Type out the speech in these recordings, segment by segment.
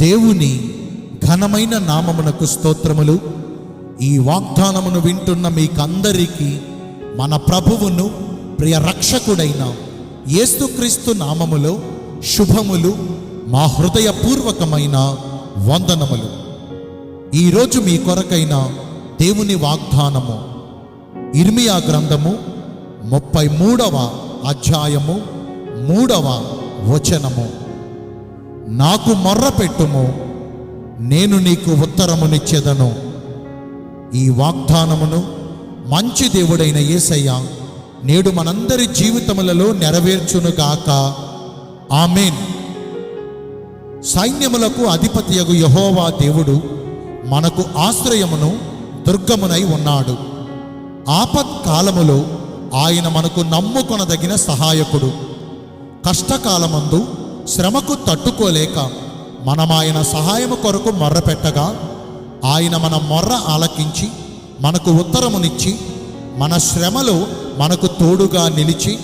దేవుని ఘనమైన నామమునకు స్తోత్రములు. ఈ వాగ్దానమును వింటున్న మీకందరికీ మన ప్రభువును ప్రియ రక్షకుడైన యేసుక్రీస్తు నామములో శుభములు మా హృదయపూర్వకమైన వందనములు. ఈరోజు మీ కొరకైన దేవుని వాగ్దానము ఇర్మియా గ్రంథము ముప్పై మూడవ అధ్యాయము మూడవ వచనము. నాకు మొర్ర పెట్టుము నేను నీకు ఉత్తరమునిచ్చేదను. ఈ వాగ్దానమును మంచి దేవుడైన యేసయ్య నేడు మనందరి జీవితములలో నెరవేర్చునుగాక. ఆమెన్. సైన్యములకు అధిపతియగు యహోవా దేవుడు మనకు ఆశ్రయమును దుర్గమునై ఉన్నాడు. ఆపత్కాలములో ఆయన మనకు నమ్ముకొనదగిన సహాయకుడు. కష్టకాలమందు శ్రమకు తట్టుకోలేక మనం ఆయన సహాయము కొరకు మొర్రపెట్టగా ఆయన మన మొర్ర ఆలకించి మనకు ఉత్తరమునిచ్చి మన శ్రమలో మనకు తోడుగా నిలిచి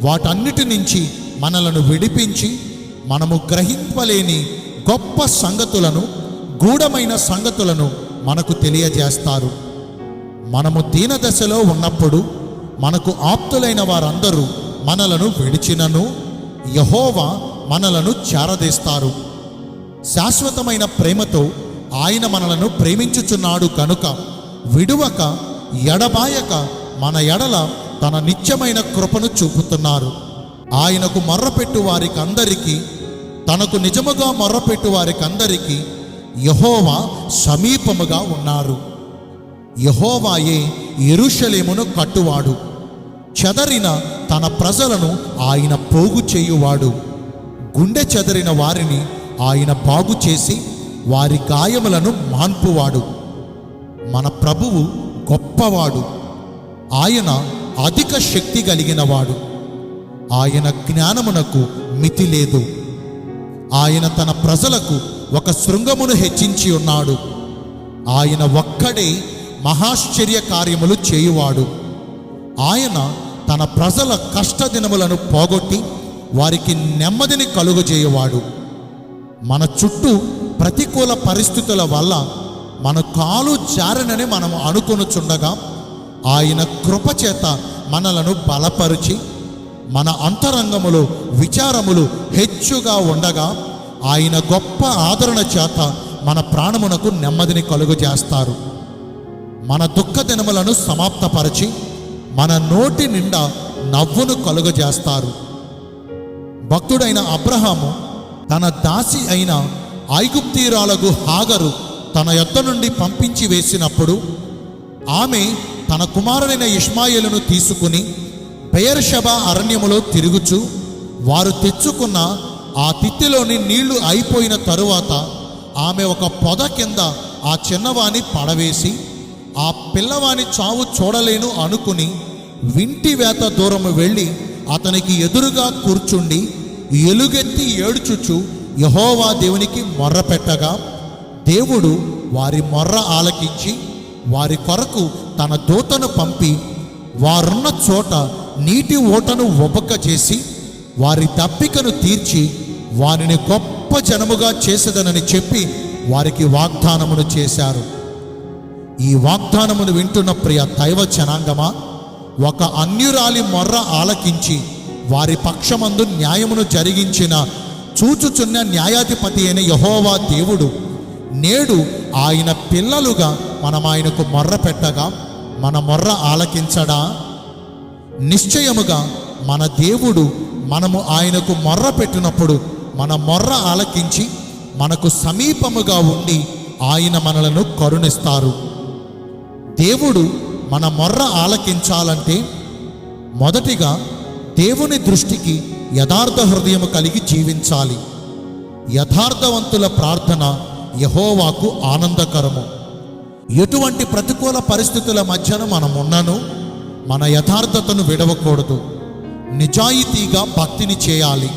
వాటన్నిటి నుంచి మనలను విడిపించి మనము గ్రహింపలేని గొప్ప సంగతులను గూఢమైన సంగతులను మనకు తెలియజేస్తారు. మనము దీనదశలో ఉన్నప్పుడు మనకు ఆప్తులైన వారందరూ మనలను విడిచినను. యహోవా మనలను చేరదీస్తారు. శాశ్వతమైన ప్రేమతో ఆయన మనలను ప్రేమించుచున్నాడు కనుక విడువక ఎడబాయక మన ఎడల తన నిత్యమైన కృపను చూపుతున్నారు. ఆయనకు మొర్రపెట్టు వారికి అందరికీ తనకు నిజముగా మొర్రపెట్టు వారికి అందరికీ యహోవా సమీపముగా ఉన్నారు. యహోవాయే ఎరుషలేమును కట్టువాడు. చెదరిన తన ప్రజలను ఆయన పోగు చేయువాడు. గుండె చెదరిన వారిని ఆయన బాగు చేసి వారి గాయములను మాన్పువాడు. మన ప్రభువు గొప్పవాడు. ఆయన అధిక శక్తి కలిగినవాడు. ఆయన జ్ఞానమునకు మితి లేదు. ఆయన తన ప్రజలకు ఒక శృంగమును హెచ్చించి ఉన్నాడు. ఆయన ఒక్కడే మహాశ్చర్య కార్యములు చేయువాడు. ఆయన తన ప్రజల కష్టదినములను పోగొట్టి వారికి నెమ్మదిని కలుగజేయవాడు మన చుట్టూ ప్రతికూల పరిస్థితుల వల్ల మన కాలు జారనని మనం అనుకొనుచుండగా ఆయన కృపచేత మనలను బలపరిచి మన అంతరంగములో విచారములు హెచ్చుగా ఉండగా ఆయన గొప్ప ఆదరణ చేత మన ప్రాణమునకు నెమ్మదిని కలుగజేస్తారు మన దుఃఖ దినములను సమాప్తపరచి మన నోటి నిండా నవ్వును కలుగజేస్తారు భక్తుడైన అబ్రహాము తన దాసి అయిన ఐగుప్తీరాలకు హాగరు తన యొద్ద నుండి పంపించి వేసినప్పుడు ఆమె తన కుమారుడైన ఇష్మాయేలును తీసుకుని బెయర్షబ అరణ్యములో తిరుగుచు వారు తెచ్చుకున్న ఆ తిత్తిలోని నీళ్ళు అయిపోయిన తరువాత ఆమె ఒక పొద కింద ఆ చిన్నవాణి పడవేసి ఆ పిల్లవాని చావు చూడలేను అనుకుని వింటి వేత దూరము వెళ్ళి అతనికి ఎదురుగా కూర్చుండి ఎలుగెత్తి ఏడుచుచు యహోవా దేవునికి మొర్ర పెట్టగా దేవుడు వారి మొర్ర ఆలకించి వారి కొరకు తన దూతను పంపి వారున్న చోట నీటి ఓటను ఒబక చేసి వారి దప్పికను తీర్చి వారిని గొప్ప జనముగా చేసేదనని చెప్పి వారికి వాగ్దానమును చేశారు. ఈ వాగ్దానమును వింటున్న ప్రియ దైవ జనాంగమా? ఒక అన్యురాలి మొర్ర ఆలకించి వారి పక్షమందు న్యాయమును జరిగించిన చూచుచున్న న్యాయాధిపతి అయిన యహోవా దేవుడు నేడు ఆయన పిల్లలుగా మనం ఆయనకు మొర్ర పెట్టగా మన మొర్ర ఆలకించడా? నిశ్చయముగా మన దేవుడు మనము ఆయనకు మొర్ర పెట్టినప్పుడు మన మొర్ర ఆలకించి మనకు సమీపముగా ఉండి ఆయన మనలను కరుణిస్తారు. దేవుడు మన మొర్ర ఆలకించాలంటే మొదటిగా దేవుని దృష్టికి యథార్థ హృదయం కలిగి జీవించాలి. యథార్థవంతుల ప్రార్థన యహోవాకు ఆనందకరము. ఎటువంటి ప్రతికూల పరిస్థితుల మధ్యన మనం ఉన్నను మన యథార్థతను విడవకూడదు. నిజాయితీగా భక్తిని చేయాలి.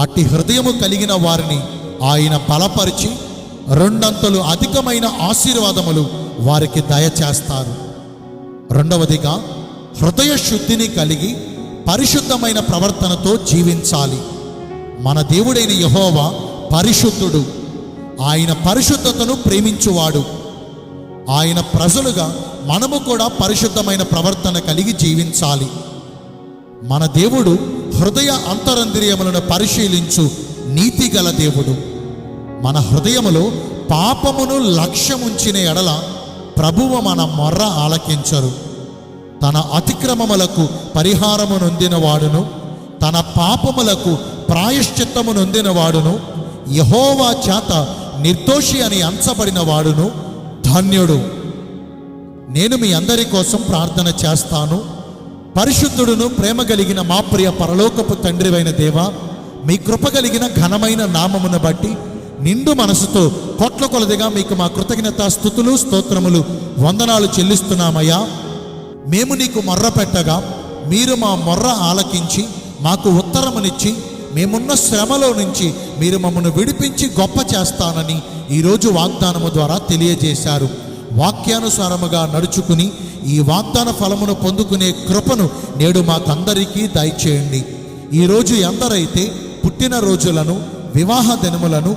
అట్టి హృదయము కలిగిన వారిని ఆయన బలపరిచి రెండంతలు అధికమైన ఆశీర్వాదములు వారికి దయచేస్తారు. రెండవదిగా హృదయ శుద్ధిని కలిగి పరిశుద్ధమైన ప్రవర్తనతో జీవించాలి. మన దేవుడైన యహోవా పరిశుద్ధుడు. ఆయన పరిశుద్ధతను ప్రేమించువాడు. ఆయన ప్రజలుగా మనము కూడా పరిశుద్ధమైన ప్రవర్తన కలిగి జీవించాలి. మన దేవుడు హృదయ అంతరంద్రియములను పరిశీలించు నీతి గల దేవుడు. మన హృదయములో పాపమును లక్ష్యముంచిన ఎడల ప్రభువు మన మొర్ర ఆలకించరు. తన అతిక్రమములకు పరిహారము నొందిన వాడును తన పాపములకు ప్రాయశ్చిత్తము నొందిన వాడును యహోవా చేత నిర్దోషి అని అంచబడిన వాడును ధన్యుడు. నేను మీ అందరి కోసం ప్రార్థన చేస్తాను. పరిశుద్ధుడును ప్రేమ కలిగిన మా ప్రియ పరలోకపు తండ్రివైన దేవా మీ కృప కలిగిన ఘనమైన నామమును బట్టి నిండు మనసుతో కొట్ల కొలదిగా మీకు మా కృతజ్ఞత స్థుతులు స్తోత్రములు వందనాలు చెల్లిస్తున్నామయ్యా. మేము నీకు మొర్ర పెట్టగా మీరు మా మొర్ర ఆలకించి మాకు ఉత్తరమునిచ్చి మేమున్న శ్రమలో నుంచి మీరు మమ్మల్ని విడిపించి గొప్ప చేస్తానని ఈరోజు వాగ్దానము ద్వారా తెలియజేశారు. వాక్యానుసారముగా నడుచుకుని ఈ వాగ్దాన ఫలమును పొందుకునే కృపను నేడు మాకందరికీ దయచేయండి. ఈరోజు ఎందరైతే పుట్టిన రోజులను వివాహ దినములను